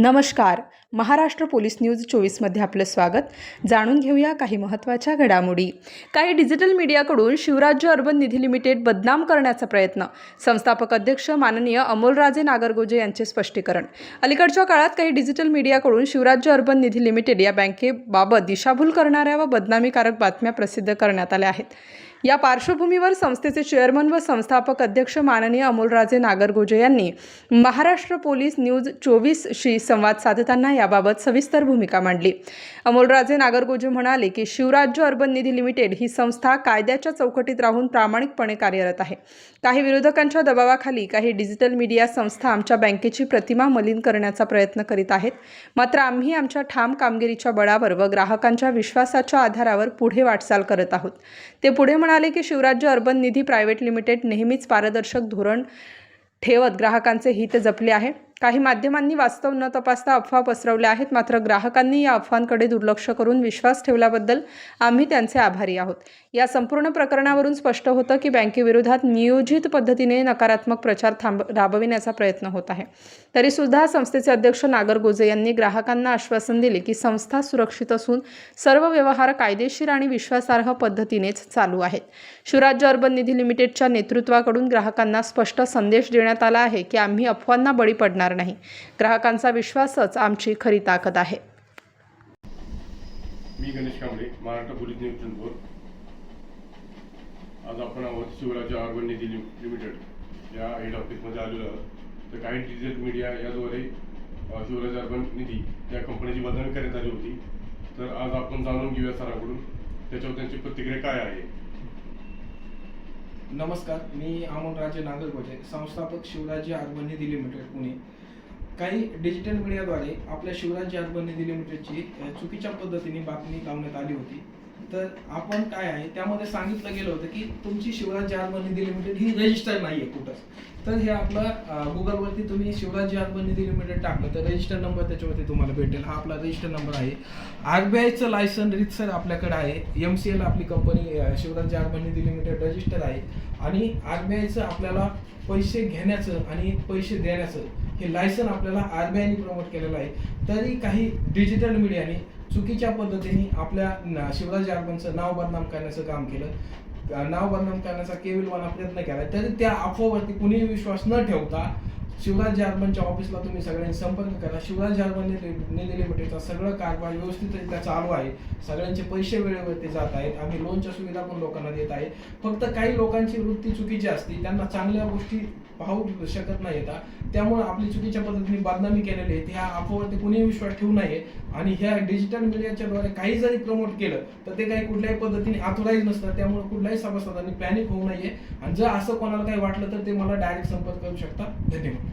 नमस्कार. Maharashtra police news चोवीसमध्ये आपलं स्वागत. जाणून घेऊया काही महत्त्वाच्या घडामोडी. काही डिजिटल मीडियाकडून शिवराज्य अर्बन निधी लिमिटेड बदनाम करण्याचा प्रयत्न. संस्थापक अध्यक्ष माननीय अमोलराजे नागरगोजे यांचे स्पष्टीकरण. अलीकडच्या काळात काही डिजिटल मीडियाकडून शिवराज्य अर्बन निधी लिमिटेड या बँकेबाबत दिशाभूल करणाऱ्या व बदनामीकारक बातम्या प्रसिद्ध करण्यात आल्या आहेत. या पार्श्वभूमीवर संस्थेचे चेअरमन व संस्थापक अध्यक्ष माननीय अमोलराजे नागरगोजे यांनी महाराष्ट्र पोलीस न्यूज चोवीसशी संवाद साधताना याबाबत सविस्तर भूमिका मांडली. अमोलराजे नागरगोजे म्हणाले की शिवराज्य अर्बन निधी लिमिटेड ही संस्था कायद्याच्या चौकटीत राहून प्रामाणिकपणे कार्यरत आहे. काही विरोधकांच्या दबावाखाली काही डिजिटल मीडिया संस्था आमच्या बँकेची प्रतिमा मलिन करण्याचा प्रयत्न करीत आहेत. मात्र आम्ही आमच्या ठाम कामगिरीच्या बळावर व ग्राहकांच्या विश्वासाच्या आधारावर पुढे वाटचाल करत आहोत. ते पुढे म्हणाले की Shivrajya urban Nidhi private limited नेहमीच पारदर्शक धोरण ठेवत ग्राहकांचे हित जपले आहे. काही माध्यमांनी वास्तव न तपासता अफवा पसरवल्या आहेत. मात्र ग्राहकांनी या अफवांकडे दुर्लक्ष करून विश्वास ठेवल्याबद्दल आम्ही त्यांचे आभारी आहोत. या संपूर्ण प्रकरणावरून स्पष्ट होतं की बँकेविरोधात नियोजित पद्धतीने नकारात्मक प्रचार थांब राबविण्याचा प्रयत्न होत आहे. तरीसुद्धा संस्थेचे अध्यक्ष नागर गोजे यांनी ग्राहकांना आश्वासन दिले की संस्था सुरक्षित असून सर्व व्यवहार कायदेशीर आणि विश्वासार्ह पद्धतीनेच चालू आहेत. शिवराज्य अर्बन निधी लिमिटेडच्या नेतृत्वाकडून ग्राहकांना स्पष्ट संदेश देण्यात आला आहे की आम्ही अफवांना बळी पडणार नाही. ग्राहकांचा विश्वासच आमची खरी ताकद आहे. मी गणेश कांबळे महाराष्ट्र पोलीस न्यूज चंदपूर आज आपण आहोत शिवराज्य अर्बन निधी लिमिटेड. या हेड ऑफिसमध्ये आलेलो आहोत. तर काही डिजिटल मीडिया याद्वारे शिवराज अर्बन निधी या कंपनीची बदनामी करण्यात आली होती. तर आज आपण जाणून घेऊया सरांकडून त्याच्यावर त्यांची प्रतिक्रिया काय आहे. नमस्कार मी अमोलराजे नागरगोजे संस्थापक शिवराज्य अर्बन निधी लिमिटेड पुणे. काही डिजिटल मीडियाद्वारे आपल्या शिवराज्य अर्बन निधी लिमिटेडची चुकीच्या पद्धतीने बातमी लावण्यात आली होती. तर आपण काय आहे त्यामध्ये सांगितलं गेलं होतं की तुमची शिवराज अर्बन निधी लिमिटेड ही रजिस्टर नाही आहे कुठंच. तर हे आपलं गुगलवरती तुम्ही शिवराज अर्बन निधी लिमिटेड टाकलं तर रजिस्टर नंबर त्याच्यावरती तुम्हाला भेटेल. हा आपला रजिस्टर नंबर आहे. आरबीआयचं लायसन रितसर आपल्याकडे आहे. एम सी एल आपली company Shivraj Shivrajya urban Nidhi limited register आहे. आणि आरबीआयचं आपल्याला पैसे घेण्याचं आणि पैसे देण्याचं हे लायसन आपल्याला आरबीआयने प्रमोट केलेलं आहे. तरी काही डिजिटल मीडियाने चुकीच्या पद्धतीने आपल्या शिवराज अर्बनचं नाव बदनाम करण्याचं काम केलं. नाव बदनाम करण्याचा केविलवाना प्रयत्न केला. तरी त्या अफवावरती कुणीही विश्वास न ठेवता शिवराज अर्बनच्या ऑफिसला तुम्ही सगळ्यांनी संपर्क करा. शिवराज अर्बन निधी लिमिटेडचा सगळं कारभार व्यवस्थितरित्या चालू आहे. सगळ्यांचे पैसे वेळेवरती जात आहेत. आम्ही लोनच्या सुविधा पण लोकांना देत आहे. फक्त काही लोकांची वृत्ती चुकीची असते त्यांना चांगल्या गोष्टी पाहू शकत नाही येतात त्यामुळे आपली चुकीच्या पद्धतीने बदनामी केलेली आहे. ह्या अफवावरती कुणीही विश्वास ठेवू नये. आणि ह्या डिजिटल मीडियाच्या द्वारे काही जरी प्रमोट केलं तर ते काही कुठल्याही पद्धतीने ऑथोराईज नसतं त्यामुळे कुठल्याही सभासदांनी पॅनिक होऊ नये. आणि जर असं कोणाला काही वाटलं तर ते मला डायरेक्ट संपर्क करू शकता. धन्यवाद.